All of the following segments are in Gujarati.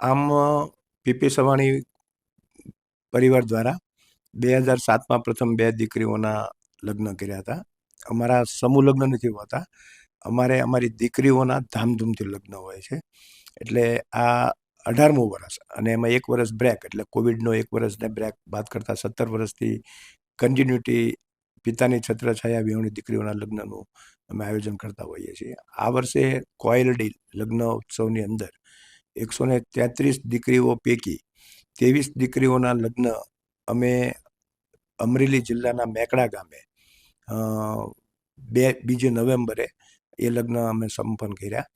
આમ પીપી સવાણી પરિવાર દ્વારા બે હજાર સાતમાં પ્રથમ બે દીકરીઓના લગ્ન કર્યા હતા. અમારા સમૂહ લગ્ન નથી હોતા. અમારે અમારી દીકરીઓના ધામધૂમથી લગ્ન હોય છે. એટલે આ અઢારમું વર્ષ અને એમાં એક વર્ષ બ્રેક એટલે કોવિડનો એક વર્ષને બ્રેક બાદ કરતાં સત્તર વર્ષથી કન્ટિન્યુટી પિતાની છત્રછાયા વિહોણી દીકરીઓના લગ્નનું અમે આયોજન કરતા હોઈએ છીએ. આ વર્ષે કોયલડી લગ્ન ઉત્સવની અંદર એકસો ને તેત્રીસ દીકરીઓ પૈકી ત્રેવીસ દીકરીઓના લગ્ન અમે અમરેલી જિલ્લાના મેકડા ગામે બે, બીજી નવેમ્બરે એ લગ્ન અમે સંપન્ન કર્યા.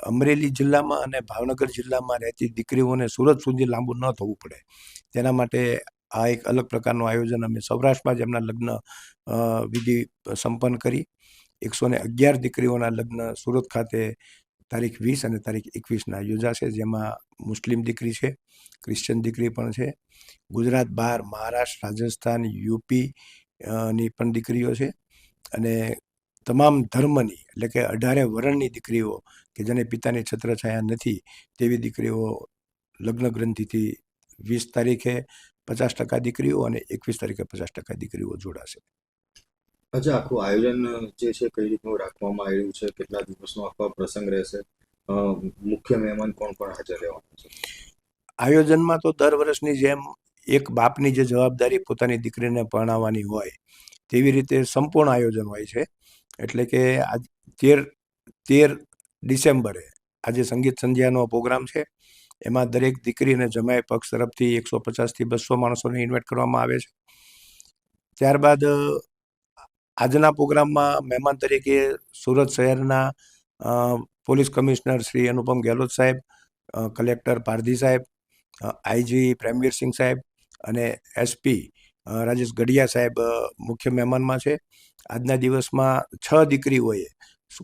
અમરેલી જિલ્લામાં અને ભાવનગર જિલ્લામાં રહેતી દીકરીઓને સુરત સુધી લાંબુ ન થવું પડે. તેના માટે આ એક અલગ પ્રકારનું આયોજન અમે સૌરાષ્ટ્રમાં જ એમના લગ્ન વિધિ સંપન્ન કરી. એકસો ને અગિયાર દીકરીઓના લગ્ન સુરત ખાતે તારીખ વીસ અને તારીખ એકવીસના. યોજાશે જેમાં મુસ્લિમ દીકરી છે ક્રિશ્ચન દીકરી પણ છે. ગુજરાત બહાર મહારાષ્ટ્ર, રાજસ્થાન, યુપી ની પણ દીકરીઓ છે. અને તમામ ધર્મની, એટલે કે અઢારે વર્ણની દીકરીઓ, કે જેને પિતાની છત્રછાયા નથી, તેવી દીકરીઓ લગ્ન ગ્રંથિથી વીસ તારીખે પચાસ ટકા દીકરીઓ અને એકવીસ તારીખે પચાસ ટકા દીકરીઓ જોડાશે. અચ્છા આખું આયોજન, જે છે, કઈ રીતનું રાખવામાં આવ્યું છે, કેટલા દિવસનો આખો પ્રસંગ રહેશે મુખ્ય મહેમાન કોણ કોણ હાજર રહેવાના છે? આયોજનમાં તો દર વર્ષની જેમ એક બાપની જે જવાબદારી પોતાની દીકરીને પરણાવવાની હોય, તેવી રીતે સંપૂર્ણ આયોજન હોય છે. એટલે કે આજ, તેર તેર ડિસેમ્બરે આજે સંગીત સંધ્યાનો પ્રોગ્રામ છે. એમાં દરેક દીકરી અને જમાઈ પક્ષ તરફથી એકસો પચાસથી બસો માણસોને ઇન્વાઇટ કરવામાં આવે છે. ત્યારબાદ આજના પ્રોગ્રામમાં મહેમાન તરીકે સુરત શહેરના પોલીસ કમિશનર શ્રી અનુપમ ગેહલોત સાહેબ કલેક્ટર પારધી સાહેબ આઈજી પ્રેમવીરસિંહ સાહેબ અને એસપી રાજેશ ગઢિયા સાહેબ મુખ્ય મહેમાનમાં છે. આજના દિવસમાં છ દીકરીઓએ,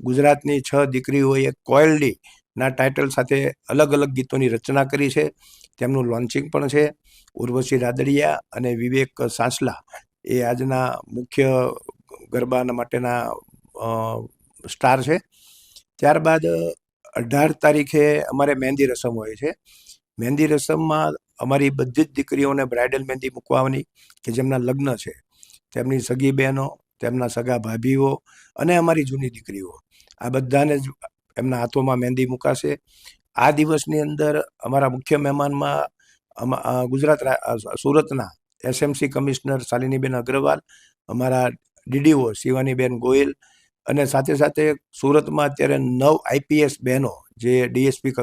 ગુજરાતની છ દીકરીઓએ કોયલડી ના ટાઇટલ સાથે અલગ અલગ ગીતોની રચના કરી છે. તેમનું લોન્ચિંગ પણ છે. ઉર્વશી રાદડિયા અને વિવેક સાંસલા એ આજના મુખ્ય ગરબાના માટેના સ્ટાર છે. ત્યારબાદ અઢાર તારીખે અમારે મહેંદી રસમ હોય છે. મહેંદી રસમમાં અમારી બધી જ દીકરીઓને બ્રાઇડલ મહેંદી મૂકવાની, કે જેમના લગ્ન છે. તેમની સગી બહેનો, તેમના સગા ભાભીઓ અને અમારી જૂની દીકરીઓ. આ બધાને જ એમના હાથોમાં મહેંદી મુકાશે. આ દિવસની અંદર અમારા મુખ્ય મહેમાનમાં ગુજરાત સુરતના એસએમસી કમિશનર શાલિનીબેન અગ્રવાલ, અમારા ડીડીઓ શિવાનીબેન ગોયલ અને સાથે સાથે સુરતમાં અત્યારે નવ આઈપીએસ બહેનો જે ડીએસપી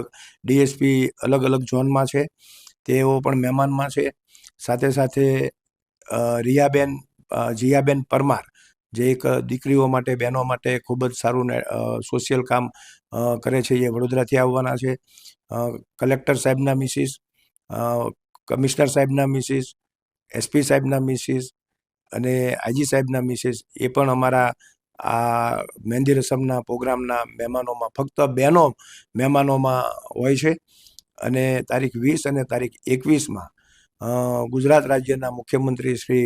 ડીએસપી અલગ અલગ ઝોનમાં છે, તેઓ પણ મહેમાનમાં છે. સાથે સાથે રિયાબેન જીયાબેન પરમાર જે એક દીકરીઓ માટે, બહેનો માટે ખૂબ જ સારું સોશિયલ કામ કરે છે, એ વડોદરાથી આવવાના છે. કલેક્ટર સાહેબના મિસિસ કમિશનર સાહેબના મિસિસ, એસપી સાહેબના મિસિસ અને આજી સાહેબના મિસિસ એ પણ અમારા આ મહેંદી રસમના પ્રોગ્રામના મહેમાનોમાં ફક્ત બહેનો મહેમાનોમાં હોય છે. અને તારીખ વીસ અને તારીખ એકવીસમાં ગુજરાત રાજ્યના મુખ્યમંત્રી શ્રી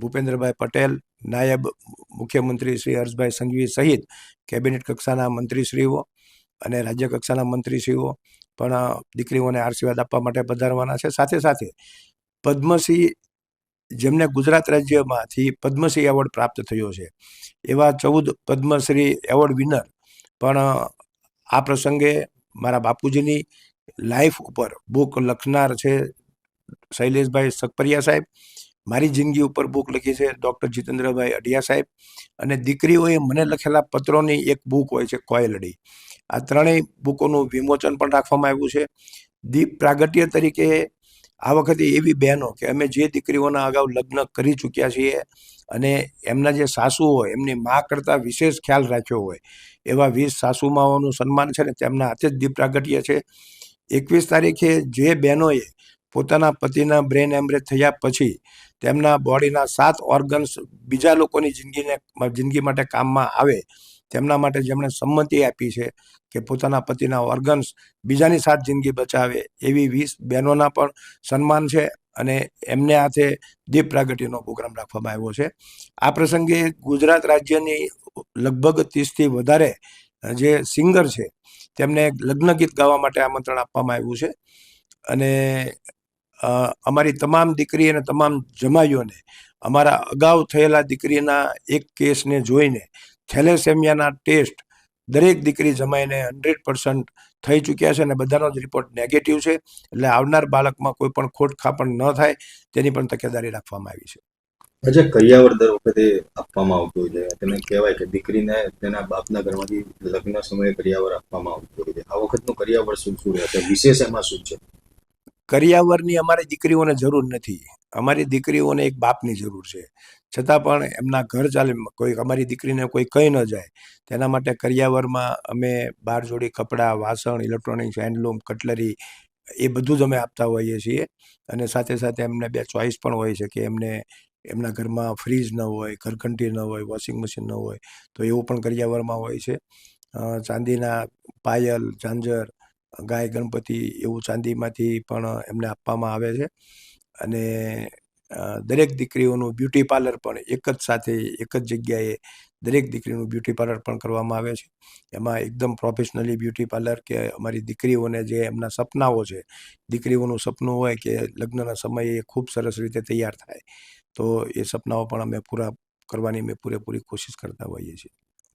ભૂપેન્દ્રભાઈ પટેલ, નાયબ મુખ્યમંત્રી શ્રી હર્ષભાઈ સંઘવી સહિત કેબિનેટ કક્ષાના મંત્રીશ્રીઓ અને રાજ્ય કક્ષાના મંત્રીશ્રીઓ પણ દીકરીઓને આશીર્વાદ આપવા માટે પધારવાના છે. સાથે સાથે પદ્મશ્રી જેમને ગુજરાત રાજ્યમાંથી પદ્મશ્રી એવોર્ડ પ્રાપ્ત થયો છે. એવા ચૌદ પદ્મશ્રી એવોર્ડ વિનર. પણ આ પ્રસંગે મારા બાપુજીની લાઈફ ઉપર બુક લખનાર છે શૈલેષભાઈ સકપરિયા સાહેબ. મારી જિંદગી ઉપર બુક લખી છે ડૉક્ટર જીતેન્દ્રભાઈ અઢિયા સાહેબ. અને દીકરીઓએ મને લખેલા પત્રોની એક બુક હોય છે કોયલડી. આ ત્રણેય બુકોનું વિમોચન પણ રાખવામાં આવ્યું છે. દીપ પ્રાગટ્ય તરીકે આ વખતે એવી બહેનો કે અમે જે દીકરીઓના અગાઉ લગ્ન કરી ચૂક્યા છીએ અને એમના જે સાસુ હોય, એમની મા કરતાં વિશેષ ખ્યાલ રાખ્યો હોય, એવા વીસ સાસુમાઓનું સન્માન છે ને તેમના હાથે જ દીપ પ્રાગટ્ય છે. એકવીસ તારીખે જે બહેનોએ પોતાના પતિના બ્રેન એમરેજ થયા પછી તેમના બોડીના સાત ઓર્ગન્સ બીજા લોકોની જિંદગીને, જિંદગી માટે કામમાં આવે તેમના માટે જેમણે સંમતિ આપી છે કે પોતાના પતિના ઓર્ગન્સ બીજાની સાત જિંદગી બચાવે એવી વીસ બહેનોના પણ સન્માન છે અને એમને હાથે દીપ પ્રાગટ્યનો પ્રોગ્રામ રાખવામાં આવ્યો છે. આ પ્રસંગે ગુજરાત રાજ્યની લગભગ ત્રીસથી વધારે જે સિંગર છે તેમને લગ્ન ગીત ગાવા માટે આમંત્રણ આપવામાં આવ્યું છે. અને અમારી તમામ દીકરી અને તમામ જમાઈઓને અમારા અગાઉ થયેલા દીકરીના એક કેસને જોઈને થેલેસેમિયાના ટેસ્ટ દરેક દીકરી જમાઈને હંડ્રેડ પર્સન્ટ થઈ ચૂક્યા છે અને બધાનો જ રિપોર્ટ નેગેટિવ છે. એટલે આવનાર બાળકમાં કોઈ પણ ખોટ ખાપણ ન થાય, તેની પણ તકેદારી રાખવામાં આવી છે. અજય કરિયાવર દર વખતે આપવામાં આવતું હોય છે? તેને કહેવાય કે દીકરીને તેના બાપના ઘરમાંથી લગ્ન સમયે કરિયાવર આપવામાં આવતું હોય છે? આ વખતનું કરિયાવર શું શું રહેશે? વિશેષ એમાં શું છે? કરિયાવરની અમારી દીકરીઓને જરૂર નથી. અમારી દીકરીઓને એક બાપની જરૂર છે. છતાં પણ એમના ઘર ચાલે, કોઈ અમારી દીકરીને કોઈ કહી ન જાય. તેના માટે કરિયાવરમાં અમે બાર જોડી કપડાં, વાસણ ઇલેક્ટ્રોનિક્સ હેન્ડલૂમ કટલરી એ બધું જ અમે આપતા હોઈએ છીએ. અને સાથે સાથે એમને બે ચોઈસ પણ હોય છે કે એમને એમના ઘરમાં ફ્રીજ ન હોય, ઘરઘંટી ન હોય વોશિંગ મશીન ન હોય, તો એવું પણ કરિયાવરમાં હોય છે. ચાંદીના પાયલ, ઝાંઝર ગાય, ગણપતિ એવું ચાંદીમાંથી પણ એમને આપવામાં આવે છે. અને દરેક દીકરીઓનું બ્યુટી પાર્લર પણ એક જ સાથે, એક જ જગ્યાએ દરેક દીકરીનું બ્યુટી પાર્લર પણ કરવામાં આવે છે. એમાં એકદમ પ્રોફેશનલી બ્યુટી પાર્લર કે અમારી દીકરીઓને જે એમના સપનાઓ છે, દીકરીઓનું સપનું હોય કે લગ્નના સમયે એ ખૂબ સરસ રીતે તૈયાર થાય, તો એ સપનાઓ પણ અમે પૂરા કરવાની મેં પૂરેપૂરી કોશિશ કરતા હોઈએ છીએ.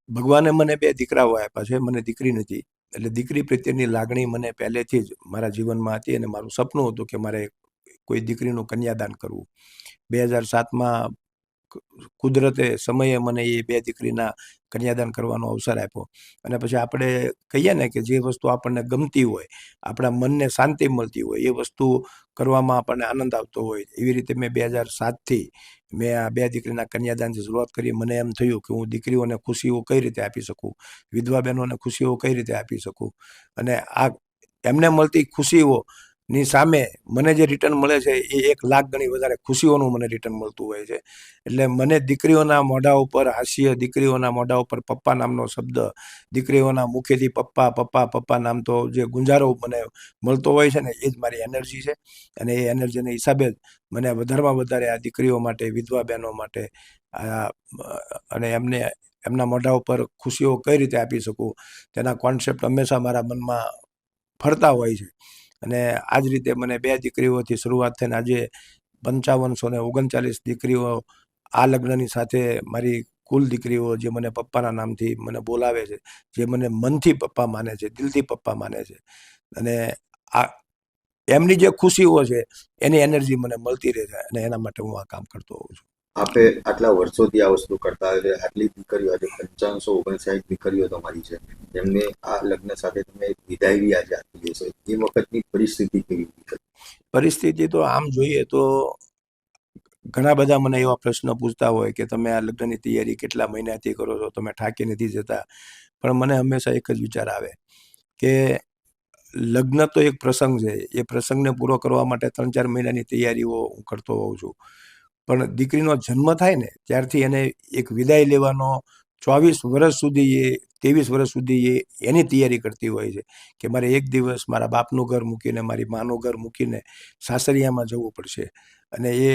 ભગવાને મને બે દીકરાઓ આપ્યા છે, મને દીકરી નથી. એટલે દીકરી પ્રત્યેની લાગણી મને પહેલેથી જ મારા જીવનમાં હતી અને મારું સપનું હતું કે મારે કોઈ દીકરીનું કન્યાદાન કરવું. બે હજાર સાતમાં કુદરતે સમયે મને એ બે દીકરીના કન્યાદાન કરવાનો અવસર આપ્યો. અને પછી આપણે કહીએ ને કે જે વસ્તુ આપણને ગમતી હોય, આપણા મનને શાંતિ મળતી હોય, એ વસ્તુ કરવામાં આપણને આનંદ આવતો હોય. એવી રીતે મેં બે હજાર સાતથી મેં આ બે દીકરીના કન્યાદાનથી શરૂઆત કરી. મને એમ થયું કે હું દીકરીઓને ખુશીઓ કઈ રીતે આપી શકું? વિધવા બહેનોને ખુશીઓ કઈ રીતે આપી શકું? અને આ એમને મળતી ખુશીઓ ની સામે મને જે રિટર્ન મળે છે એ એક લાખ ગણી વધારે ખુશીઓનું મને રિટર્ન મળતું હોય છે. એટલે મને દીકરીઓના મોઢા ઉપર હાસ્ય, દીકરીઓના મોઢા ઉપર પપ્પા નામનો શબ્દ, દીકરીઓના મુખેથી પપ્પા પપ્પા પપ્પા નામ તો જે ગુંજારો મને મળતો હોય છે ને, એ જ મારી એનર્જી છે. અને એ એનર્જીના હિસાબે જ મને વધારેમાં વધારે આ દીકરીઓ માટે, વિધવા બહેનો માટે, આ, અને એમને, એમના મોઢા ઉપર ખુશીઓ કઈ રીતે આપી શકું? તેના કોન્સેપ્ટ હંમેશા મારા મનમાં ફરતા હોય છે. અને આ જ રીતે મને બે દીકરીઓથી શરૂઆત થઈને આજે પંચાવનસો ને ઓગણચાલીસ દીકરીઓ આ લગ્નની સાથે મારી કુલ દીકરીઓ જે મને પપ્પાના નામથી મને બોલાવે છે, જે મને મનથી પપ્પા માને છે, દિલથી પપ્પા માને છે. અને આ એમની જે ખુશીઓ છે, એની એનર્જી મને મળતી રહે છે અને એના માટે હું આ કામ કરતો હોઉં છું. આપે આટલા વર્ષોથી આ વસ્તુ કરતા છે આટલી દીકરીઓ, આજે પંચાવનસો ઓગણસાઠ દીકરીઓ તમારી છે. જેમને આ લગ્ન સાથે તમે વિદાયવી આજે આપી દેશો. એ વખતની પરિસ્થિતિ કેવી હતી? પરિસ્થિતિ તો આમ જોઈએ તો ઘણા બધા મને એવા પ્રશ્ન પૂછતા હોય કે તમે આ લગ્નની તૈયારી કેટલા મહિનાથી કરો છો? તમે ઠાકી નથી જતા. પણ મને હંમેશા એક જ વિચાર આવે કે લગ્ન તો એક પ્રસંગ છે. એ પ્રસંગને પૂરો કરવા માટે ત્રણ ચાર મહિનાની તૈયારીઓ હું કરતો હોઉં છું. પણ દીકરીનો જન્મ થાય ને ત્યારથી એને એક વિદાય લેવાનો ચોવીસ વર્ષ સુધી એ, ત્રેવીસ વર્ષ સુધી એ એની તૈયારી કરતી હોય છે કે મારે એક દિવસ મારા બાપનું ઘર મૂકીને, મારી માનું ઘર મૂકીને સાસરિયામાં જવું પડશે. અને એ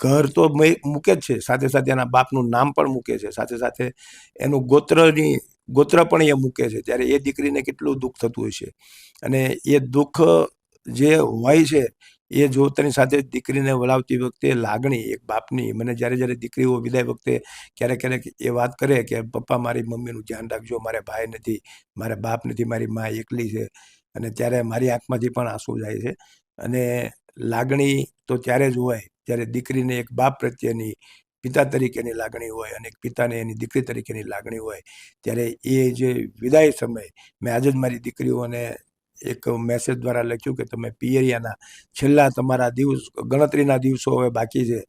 ઘર તો મૂકે જ છે. સાથે સાથે એના બાપનું નામ પણ મૂકે છે. સાથે સાથે એનું ગોત્રની, ગોત્ર પણ એ મૂકે છે. ત્યારે એ દીકરીને કેટલું દુઃખ થતું હોય છે અને એ દુઃખ જે હોય છે એ જોતાની સાથે દીકરીને વળાવતી વખતે લાગણી, એક બાપની. મને જ્યારે જ્યારે દીકરીઓ વિદાય વખતે ક્યારેક ક્યારેક એ વાત કરે કે, પપ્પા, મારી મમ્મીનું ધ્યાન રાખજો. મારે ભાઈ નથી. મારે બાપ નથી. મારી મા એકલી છે. અને ત્યારે મારી આંખમાંથી પણ આંસુ જાય છે. અને લાગણી તો ત્યારે જ હોય જ્યારે દીકરીને એક બાપ પ્રત્યેની, પિતા તરીકેની લાગણી હોય અને પિતાને એની દીકરી તરીકેની લાગણી હોય. ત્યારે એ જે વિદાય સમય, મેં આજે જ મારી દીકરીઓને એક મેસેજ દ્વારા લખ્યું કે તમે પિયરિયાના છેલ્લા તમારા દિવસ, ગણતરીના દિવસો હવે બાકી છે.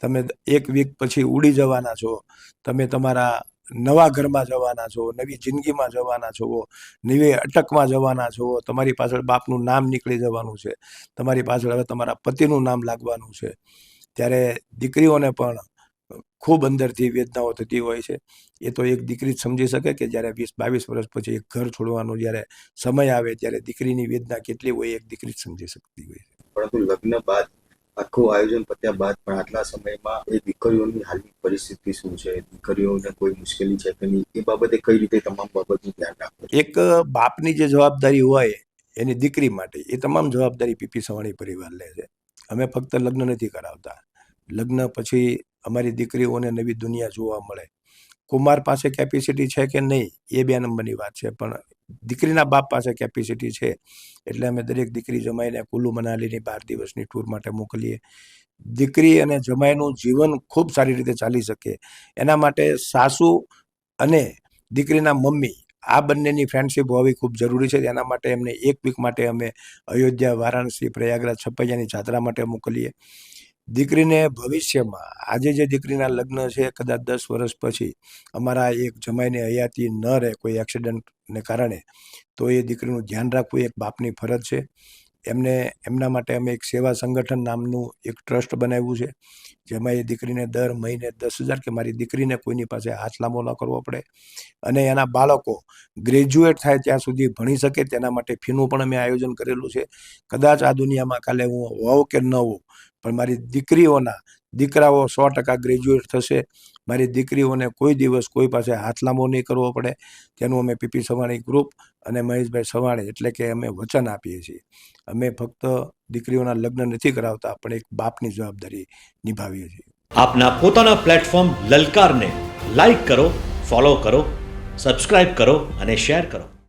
તમે એક વીક પછી ઉડી જવાના છો. તમે તમારા નવા ઘરમાં જવાના છો, નવી જિંદગીમાં જવાના છો, નવી અટકમાં જવાના છો. તમારી પાછળ બાપનું નામ નીકળી જવાનું છે. તમારી પાછળ હવે તમારા પતિનું નામ લાગવાનું છે. ત્યારે દીકરીઓને પણ ખૂબ અંદરથી વેદનાઓ થતી હોય છે. એ તો એક દીકરી જ સમજી શકે કે જ્યારે વીસ બાવીસ વર્ષ પછી એક ઘર છોડવાનો જ્યારે સમય આવે ત્યારે દીકરીની વેદના કેટલી હોય એક દીકરી જ સમજી શકતી હોય છે. પરંતુ લગ્ન બાદ આખું આયોજન પત્યા બાદ પણ આટલા સમયમાં એ દીકરીઓની હાલની પરિસ્થિતિ શું છે? દીકરીઓને કોઈ મુશ્કેલી છે કે નહીં? એ બાબતે કઈ રીતે તમામ બાબતનું ધ્યાન રાખવું એક બાપની જે જવાબદારી હોય એની દીકરી માટે એ તમામ જવાબદારી પીપી સવાણી પરિવાર લે છે. અમે ફક્ત લગ્ન નથી કરાવતા. લગ્ન પછી અમારી દીકરીઓને નવી દુનિયા જોવા મળે. કુમાર પાસે કેપેસિટી છે કે નહીં, એ બે નંબરની વાત છે, પણ દીકરીના બાપ પાસે કેપેસિટી છે, એટલે અમે દરેક દીકરી જમાઈને કુલ્લુ મનાલીની બાર દિવસની ટૂર માટે મોકલીએ. દીકરી અને જમાઈનું જીવન ખૂબ સારી રીતે ચાલી શકે. એના માટે સાસુ અને દીકરીના મમ્મી, આ બંનેની ફ્રેન્ડશીપ હોવી ખૂબ જરૂરી છે. એના માટે એમને એક વીક માટે અમે અયોધ્યા, વારાણસી, પ્રયાગરાજ છપૈયાની જાત્રા માટે મોકલીએ. દીકરીને ભવિષ્યમાં, આજે જે દીકરીના લગ્ન છે, કદાચ દસ વર્ષ પછી અમારા એક જમાઈને હયાતી ન રહે કોઈ એક્સિડન્ટને કારણે, તો એ દીકરીનું ધ્યાન રાખવું એક બાપની ફરજ છે. એમને, એમના માટે અમે એક સેવા સંગઠન નામનું એક ટ્રસ્ટ બનાવ્યું છે, જેમાં એ દીકરીને દર મહિને દસ હજાર કે મારી દીકરીને કોઈની પાસે હાથ લાંબો ન કરવો પડે. અને એના બાળકો ગ્રેજ્યુએટ થાય ત્યાં સુધી ભણી શકે, તેના માટે ફીનું પણ અમે આયોજન કરેલું છે. કદાચ આ દુનિયામાં કાલે હું હોઉં કે ન હોઉં પણ મારી દીકરીઓના દીકરાઓ સો ટકા ગ્રેજ્યુએટ થશે. મારી દીકરીઓને કોઈ દિવસ કોઈ પાસે હાથ લાંબો નહીં કરવો પડે. તેનું અમે પીપી સવાણી ગ્રુપ અને મહેશભાઈ સવાણી એટલે કે અમે વચન આપીએ છીએ. અમે ફક્ત દીકરીઓના લગ્ન નથી કરાવતા, પણ એક બાપની જવાબદારી નિભાવીએ છીએ. આપના પોતાના પ્લેટફોર્મ લલકારને લાઈક કરો ફોલો કરો સબસ્ક્રાઇબ કરો અને શેર કરો.